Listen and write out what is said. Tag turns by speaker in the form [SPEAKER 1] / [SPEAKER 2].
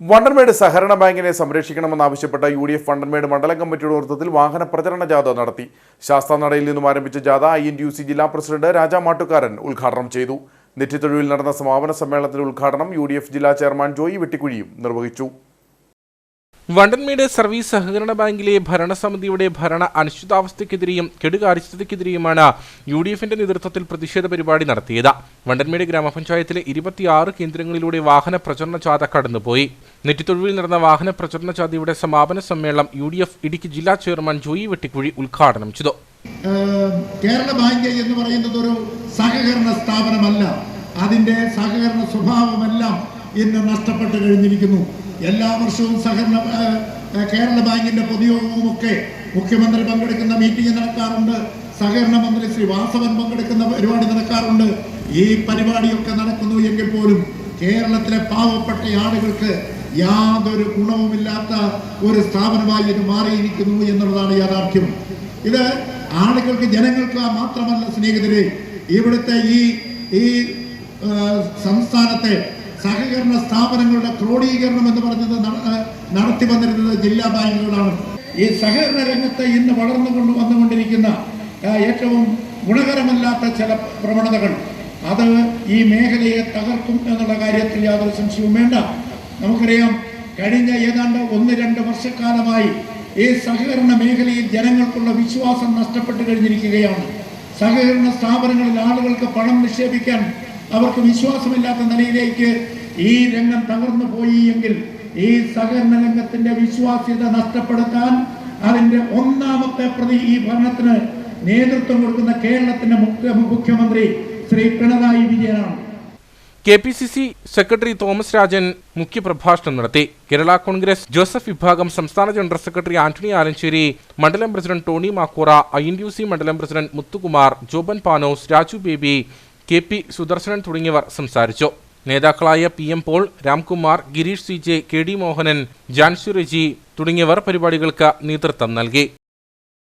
[SPEAKER 1] വണ്ടർമേട് സഹകരണ ബാങ്കിനെ സംരക്ഷിക്കണമെന്നാവശ്യപ്പെട്ട യു ഡി എഫ് വണ്ടർമേട് മണ്ഡലം കമ്മിറ്റിയുടെ നേതൃത്വത്തിൽ വാഹന പ്രചരണ ജാഥ നടത്തി. ശാസ്താനടയിൽ നിന്നും ആരംഭിച്ച ജാഥ ഐ എൻ യു സി ജില്ലാ പ്രസിഡന്റ് രാജാ മാട്ടുകാരൻ ഉദ്ഘാടനം ചെയ്തു. നെറ്റിത്തൊഴിയിൽ നടന്ന സമാപന സമ്മേളനത്തിന്റെ ഉദ്ഘാടനം യു ജില്ലാ ചെയർമാൻ ജോയി വെട്ടിക്കുഴിയും നിർവഹിച്ചു.
[SPEAKER 2] വണ്ടൻമേട് സർവീസ് സഹകരണ ബാങ്കിലെ ഭരണസമിതിയുടെ ഭരണ അനിശ്ചിതാവസ്ഥയ്ക്കെതിരെയും കെടുകാര്യസ്ഥതയ്ക്കെതിരെയുമാണ് യു ഡി എഫിന്റെ നേതൃത്വത്തിൽ പ്രതിഷേധ പരിപാടി നടത്തിയത്. വണ്ടൻമേട് ഗ്രാമപഞ്ചായത്തിലെ ഇരുപത്തിയാറ് കേന്ദ്രങ്ങളിലൂടെ വാഹന പ്രചരണ ജാഥ കടന്നുപോയി. നെറ്റിത്തൊഴിവിൽ നടന്ന വാഹന പ്രചരണ ജാഥയുടെ സമാപന സമ്മേളനം യു ഡി എഫ് ഇടുക്കി ജില്ലാ ചെയർമാൻ ജോയി വെട്ടിക്കുഴി ഉദ്ഘാടനം ചെയ്തു.
[SPEAKER 3] കേരള ബാങ്ക് എന്ന് പറയുന്നത് ഒരു സഹകരണ സ്ഥാപനമല്ല. അതിന്റെ സഹകരണ സ്വഭാവമെല്ലാം ഇന്ന് നഷ്ടപ്പെട്ട് കഴിഞ്ഞിരിക്കുന്നു. എല്ലാ വർഷവും സഹകരണ കേരള ബാങ്കിന്റെ പൊതുയോഗവും ഒക്കെ മുഖ്യമന്ത്രി പങ്കെടുക്കുന്ന മീറ്റിംഗ് നടക്കാറുണ്ട്. സഹകരണ മന്ത്രി ശ്രീ വാസവൻ പങ്കെടുക്കുന്ന പരിപാടി നടക്കാറുണ്ട്. ഈ പരിപാടിയൊക്കെ നടക്കുന്നു എങ്കിൽ പോലും കേരളത്തിലെ പാവപ്പെട്ട ആളുകൾക്ക് യാതൊരു ഗുണവുമില്ലാത്ത ഒരു സ്ഥാപനമായി ഇത് മാറിയിരിക്കുന്നു എന്നുള്ളതാണ് യാഥാർത്ഥ്യം. ഇത് ആളുകൾക്ക് ജനങ്ങൾക്ക് മാത്രമല്ല സ്നേഹിതരെ ഇവിടുത്തെ ഈ ഈ സംസ്ഥാനത്തെ സഹകരണ സ്ഥാപനങ്ങളുടെ ക്രോഡീകരണം എന്ന് പറഞ്ഞത് നടത്തി വന്നിരുന്നത് ജില്ലാ ബാങ്കുകളാണ്. ഈ സഹകരണ രംഗത്ത് ഇന്ന് വളർന്നുകൊണ്ട് വന്നുകൊണ്ടിരിക്കുന്ന ഏറ്റവും ഗുണകരമല്ലാത്ത ചില പ്രവണതകൾ. അത് ഈ മേഖലയെ തകർക്കും എന്നുള്ള കാര്യത്തിൽ യാതൊരു സംശയവും വേണ്ട. നമുക്കറിയാം കഴിഞ്ഞ ഏതാണ്ട് ഒന്ന് രണ്ട് വർഷക്കാലമായി ഈ സഹകരണ മേഖലയിൽ ജനങ്ങൾക്കുള്ള വിശ്വാസം നഷ്ടപ്പെട്ടു കഴിഞ്ഞിരിക്കുകയാണ്. സഹകരണ സ്ഥാപനങ്ങളിൽ ആളുകൾക്ക് പണം നിക്ഷേപിക്കാൻ അവർക്ക് വിശ്വാസമില്ലാത്ത നിലയിലേക്ക് ഈ രംഗം തകർന്നു പോയി എങ്കിൽ ഈ സഹകരണ രംഗത്തിന്റെ വിശ്വാസ്യത നഷ്ടപ്പെടുത്താൻ അതിന്റെ ഒന്നാമത്തെ പ്രതി ഈ ഭരണത്തിന് നേതൃത്വം കൊടുക്കുന്ന കേരളത്തിന്റെ മുഖ്യ മുഖ്യമന്ത്രി ശ്രീ പിണറായി വിജയനാണ്.
[SPEAKER 2] K P C C secretary Thomas Rajan മുഖ്യപ്രഭാഷണം നടത്തി. കേരള കോൺഗ്രസ് ജോസഫ് വിഭാഗം സംസ്ഥാന ജനറൽ സെക്രട്ടറി ആന്റണി ആലഞ്ചേരി മണ്ഡലം president Tony Makkoora I N U C മണ്ഡലം president Muthukumar Joban Panos Raju Baby K P Sudarshanan തുടങ്ങിയവർ സംസാരിച്ചു. നേതാക്കളായ P M Paul Ramkumar Girish C J K D Mohanan Jansu Reji തുടങ്ങിയവർ പരിപാടികൾക്ക് നേതൃത്വം നൽകി.